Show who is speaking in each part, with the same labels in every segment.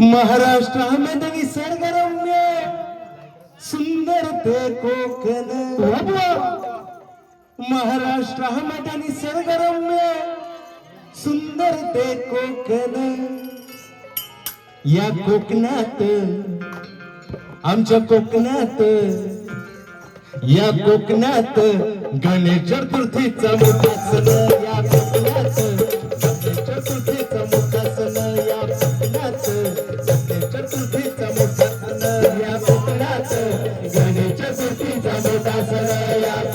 Speaker 1: महाराष्ट्रामध्ये निसर्गरम्य सुंदर ते कोकण. महाराष्ट्रामध्ये निसर्गरम्य सुंदर ते कोकण. या कोकणात आमच्या कोकणात या कोकणात गणेश चतुर्थीचा मोठा सण या कोकणात. Sasana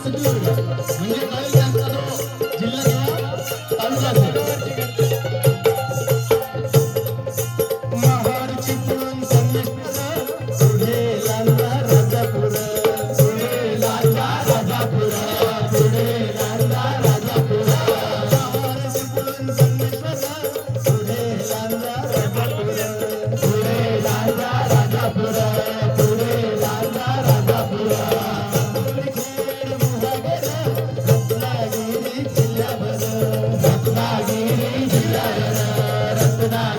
Speaker 1: するように人間大 Yeah.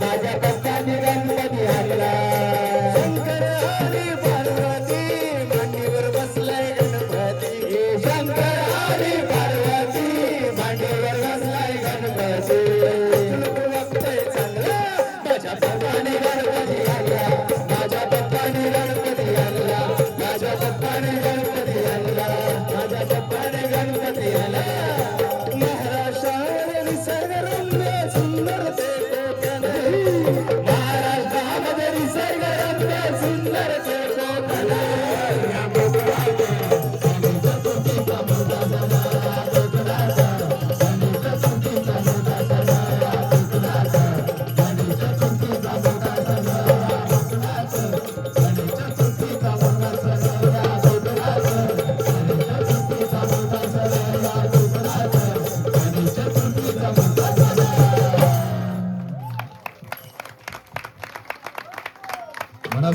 Speaker 1: माझ्या भक्तांनी गणपती शंकर हरी बसलाय गणपती. शंकर